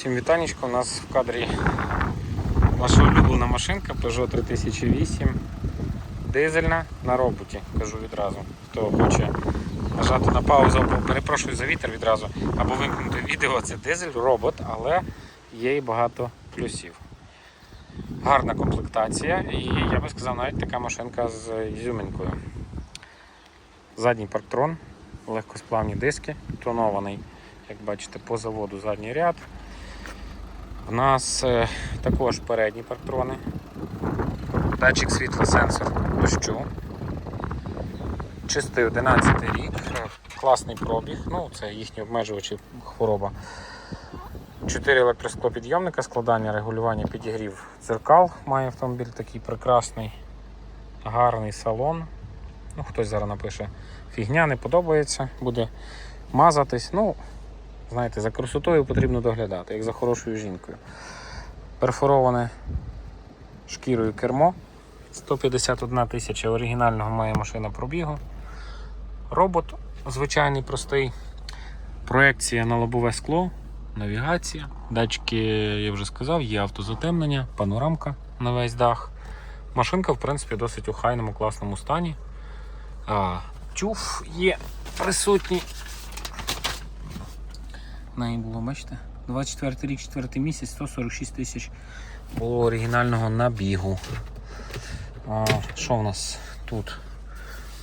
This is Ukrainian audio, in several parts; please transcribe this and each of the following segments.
Всім вітанечко, у нас в кадрі ваша улюблена машинка Peugeot 3008 дизельна на роботі, кажу відразу. Хто хоче нажати на паузу, або перепрошую за вітер відразу, або вимкнути відео, це дизель, робот, але є і багато плюсів. Гарна комплектація і я би сказав навіть така машинка з ізюминкою. Задній парктрон, легкосплавні диски, тонований, як бачите, по заводу задній ряд. У нас е, також передні парктрони, датчик світла, сенсор дощу. Чистий 11 рік, класний пробіг, ну це їхні обмежувачі хвороба. 4 електросклопідйомника, складання, регулювання підігрів дзеркал. Має автомобіль такий прекрасний, гарний салон. Ну, Хтось зараз напише, фігня не подобається, буде мазатись. Ну, знаєте, за красотою потрібно доглядати, як за хорошою жінкою. Перфороване шкірою кермо. 151 тисяча оригінального має машина пробігу. Робот звичайний простий. Проекція на лобове скло, навігація. Датчики, я вже сказав, є автозатемнення, панорамка на весь дах. Машинка, в принципі, досить у хайному класному стані. А, Тюф є присутній. Неї було, бачите? 24 рік, 4 місяць, 146 тисяч було оригінального набігу. А, Що в нас тут?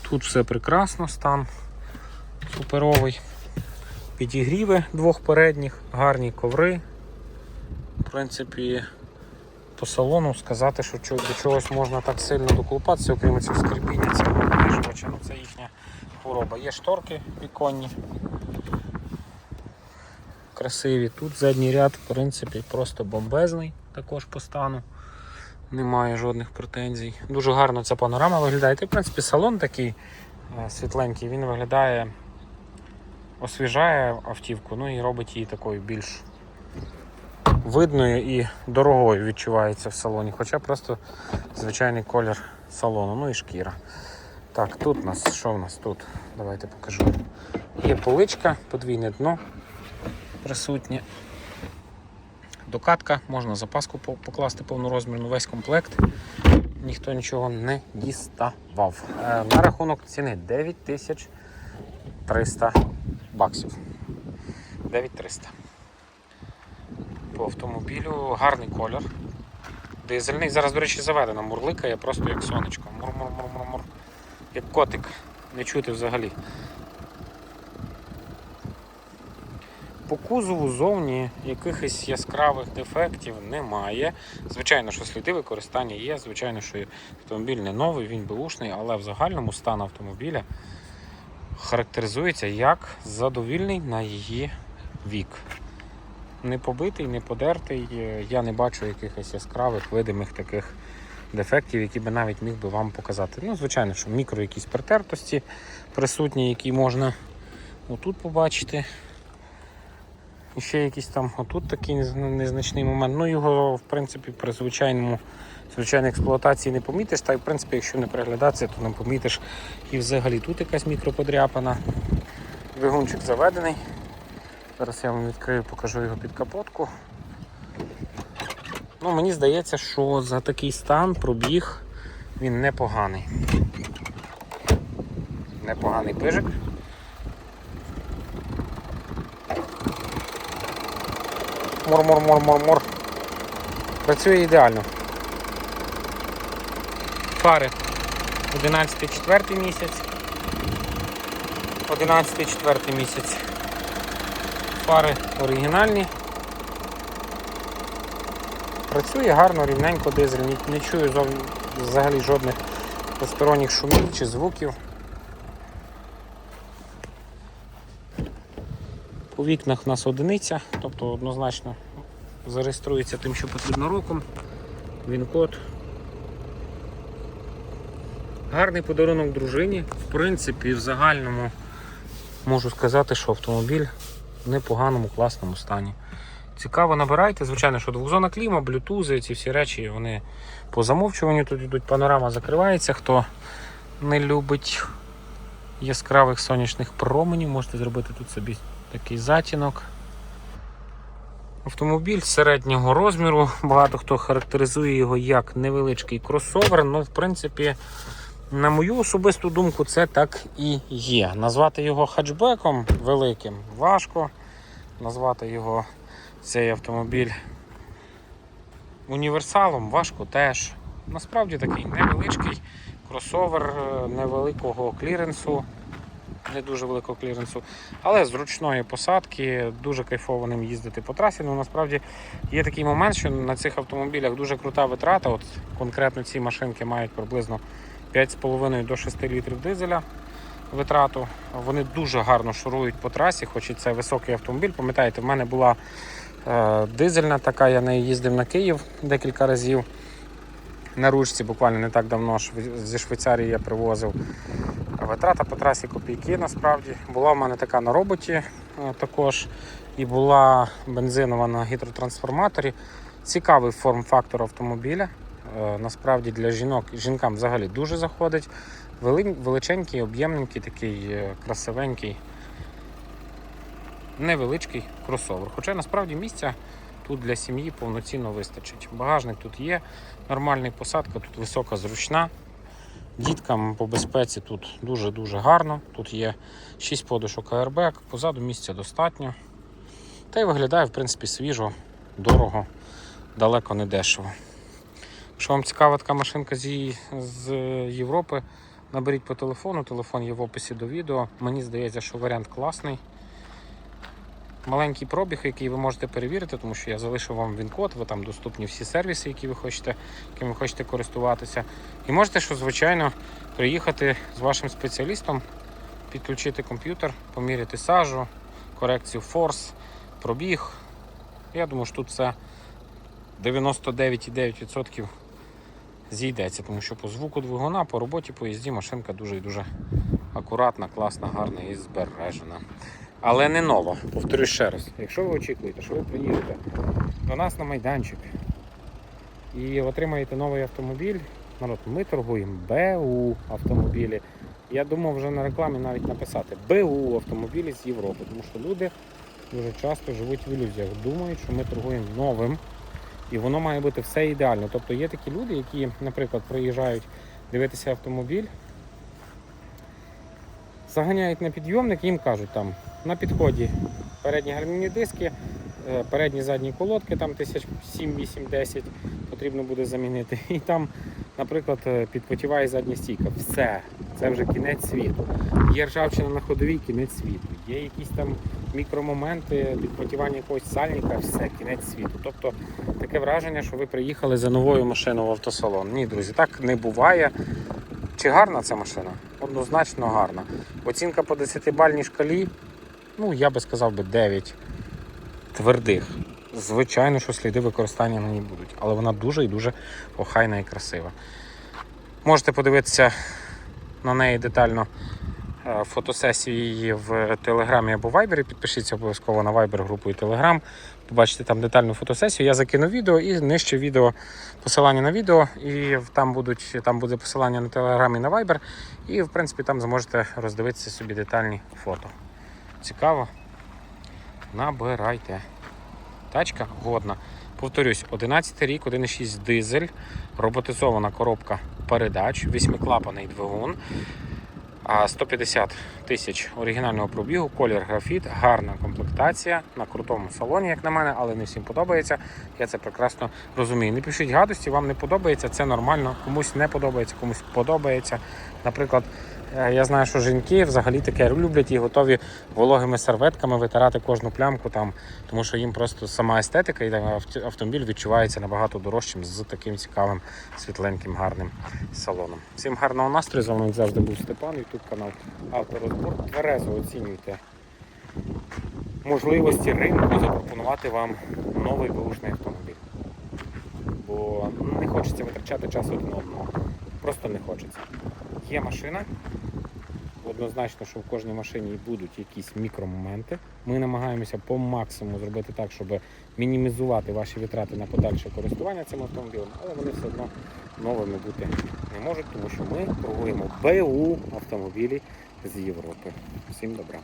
Тут все прекрасно, стан суперовий. Підігріви двох передніх, гарні коври. В принципі, по салону сказати, що до чогось можна так сильно доколупатися, окрім цього скрипіння, обмежувача, ну це їхня хвороба. Є шторки віконні. Красиві. Тут задній ряд, в принципі, просто бомбезний, також по стану. Немає жодних претензій. Дуже гарно ця панорама виглядає. Та, в принципі, салон такий е, світленький, він виглядає, освіжає автівку, ну і робить її такою більш видною і дорогою відчувається в салоні. Хоча просто звичайний колір салону, ну і шкіра. Так, тут у нас, що в нас тут? Давайте покажу. Є поличка, подвійне дно присутнє. Докатка, можна запаску по- покласти повнорозмірну, весь комплект. Ніхто нічого не діставав. Е, На рахунок ціни 9300 баксів. 9300. По автомобілю гарний колір. Дизельний. Зараз, до речі, заведена мурликає просто як сонечко. Мур-мур-мур-мур-мур. Як котик. Не чути взагалі. По кузову зовні якихось яскравих дефектів немає. Звичайно, що сліди використання є, звичайно, що автомобіль не новий, він беушний, але в загальному стан автомобіля характеризується як задовільний на її вік. Не побитий, не подертий. е, Я не бачу якихось яскравих, видимих таких дефектів, які би навіть міг би вам показати. Ну, звичайно, що мікро якісь притертості присутні, які можна отут побачити. Ще якийсь там отут такий незначний момент. Ну його в принципі при звичайному звичайній експлуатації не помітиш. Та й в принципі, якщо не приглядатися, то не помітиш. І взагалі тут якась мікроподряпана. Двигунчик заведений. Зараз я вам відкрию, покажу його під капотку. Ну, мені здається, що за такий стан пробіг він непоганий. Непоганий пижик. Мур-мур-мур-мур-мур. Працює ідеально. Фари 11 четвертий місяць. 11 четвертий місяць. Фари оригінальні. Працює гарно, рівненько дизель, не чую взагалі жодних посторонніх шумів чи звуків. По вікнах у нас одиниця, тобто однозначно зареєструється тим, що потрібно роком. Він-код. Гарний подарунок дружині. В принципі, в загальному можу сказати, що автомобіль в непоганому, класному стані. Цікаво, набирайте. Звичайно, що двохзона кліма, блютузи, ці всі речі, вони по замовчуванню тут йдуть, панорама закривається. Хто не любить яскравих сонячних променів, можете зробити тут собі такий затінок. Автомобіль середнього розміру. Багато хто характеризує його як невеличкий кросовер. Ну, в принципі, на мою особисту думку, це так і є. Назвати його хатчбеком великим важко. Назвати його цей автомобіль універсалом важко теж. Насправді такий невеличкий кросовер е, невеликого кліренсу, не дуже великого кліренсу, але зручної посадки, дуже кайфово ним їздити по трасі. Ну насправді є такий момент, що на цих автомобілях дуже крута витрата. От конкретно ці машинки мають приблизно 5,5 до 6 літрів дизеля витрату. Вони дуже гарно шурують по трасі, хоч і це високий автомобіль. Пам'ятаєте, в мене була е, дизельна така, я нею їздив на Київ декілька разів. На ручці буквально не так давно зі Швейцарії я привозив. Витрата по трасі копійки насправді. Була в мене така на роботі е, також. І була бензинова на гідротрансформаторі. Цікавий форм-фактор автомобіля. Е, Насправді для жінок жінкам взагалі дуже заходить. Вели- Величенький, об'ємненький, такий е, красивенький, невеличкий кросовер. Хоча насправді місця тут для сім'ї повноцінно вистачить. Багажник тут є, нормальний посадка, тут висока, зручна. Діткам по безпеці тут дуже-дуже гарно. Тут є 6 подушок airbag, позаду місця достатньо. Та й виглядає, в принципі, свіжо, дорого, далеко не дешево. Якщо вам цікава така машинка з, з Європи, наберіть по телефону, телефон є в описі до відео. Мені здається, що варіант класний. Маленький пробіг, який ви можете перевірити, тому що я залишив вам він-код, ви там доступні всі сервіси, які ви хочете, якими ви хочете користуватися. І можете, що звичайно, приїхати з вашим спеціалістом, підключити комп'ютер, поміряти сажу, корекцію форс, пробіг. Я думаю, що тут все 99,9% зійдеться, тому що по звуку двигуна, по роботі поїзді машинка дуже і дуже акуратна, класна, гарна і збережена. Але не нова. Повторюю ще раз. Якщо ви очікуєте, що ви приїдете до нас на майданчик і отримаєте новий автомобіль, народ, ми торгуємо БУ автомобілі. Я думав вже на рекламі навіть написати БУ автомобілі з Європи, тому що люди дуже часто живуть в ілюзіях, думають, що ми торгуємо новим і воно має бути все ідеально. Тобто є такі люди, які, наприклад, приїжджають дивитися автомобіль, заганяють на підйомник, їм кажуть там на підході передні гальмівні диски, е, передні задні колодки, там тисяч 7, 8, 10 потрібно буде замінити. І там, наприклад, е, підпотіває задня стійка. Все, це вже кінець світу. Є ржавчина на ходовій, кінець світу. Є якісь там мікромоменти, підпотівання якогось сальника, все, кінець світу. Тобто таке враження, що ви приїхали за новою машиною в автосалон. Ні, друзі, так не буває. Чи гарна ця машина? Однозначно гарна. Оцінка по 10-бальній шкалі, ну я би сказав би 9 твердих. Звичайно, що сліди використання на ній будуть, але вона дуже і дуже охайна і красива. Можете подивитися на неї детально е, фотосесію її в Телеграмі або Вайбері. Підпишіться обов'язково на Viber групу і Телеграм. Побачите там детальну фотосесію. Я закину відео і нижче відео, посилання на відео, і там будуть там буде посилання на Телеграм і на Viber. І в принципі там зможете роздивитися собі детальні фото. Цікаво? Набирайте. Тачка годна. Повторюсь, 11 рік, 1,6 дизель, роботизована коробка передач, восьмиклапаний двигун. 150 тисяч оригінального пробігу, колір графіт, гарна комплектація на крутому салоні, як на мене, але не всім подобається. Я це прекрасно розумію. Не пишіть гадості, вам не подобається, це нормально. Комусь не подобається, комусь подобається. Наприклад, я знаю, що жінки взагалі таке люблять і готові вологими серветками витирати кожну плямку там, тому що їм просто сама естетика і автомобіль відчувається набагато дорожчим з таким цікавим, світленьким, гарним салоном. Всім гарного настрою, з вами як завжди був Степан, ютуб канал Авторозбор. Тверезо оцінюйте можливості ринку запропонувати вам новий бушний автомобіль. Бо не хочеться витрачати час один одного. Просто не хочеться. Є машина. Однозначно, що в кожній машині будуть якісь мікромоменти. Ми намагаємося по максимуму зробити так, щоб мінімізувати ваші витрати на подальше користування цим автомобілем, але вони все одно новими бути не можуть, тому що ми торгуємо БУ автомобілі з Європи. Всім добра.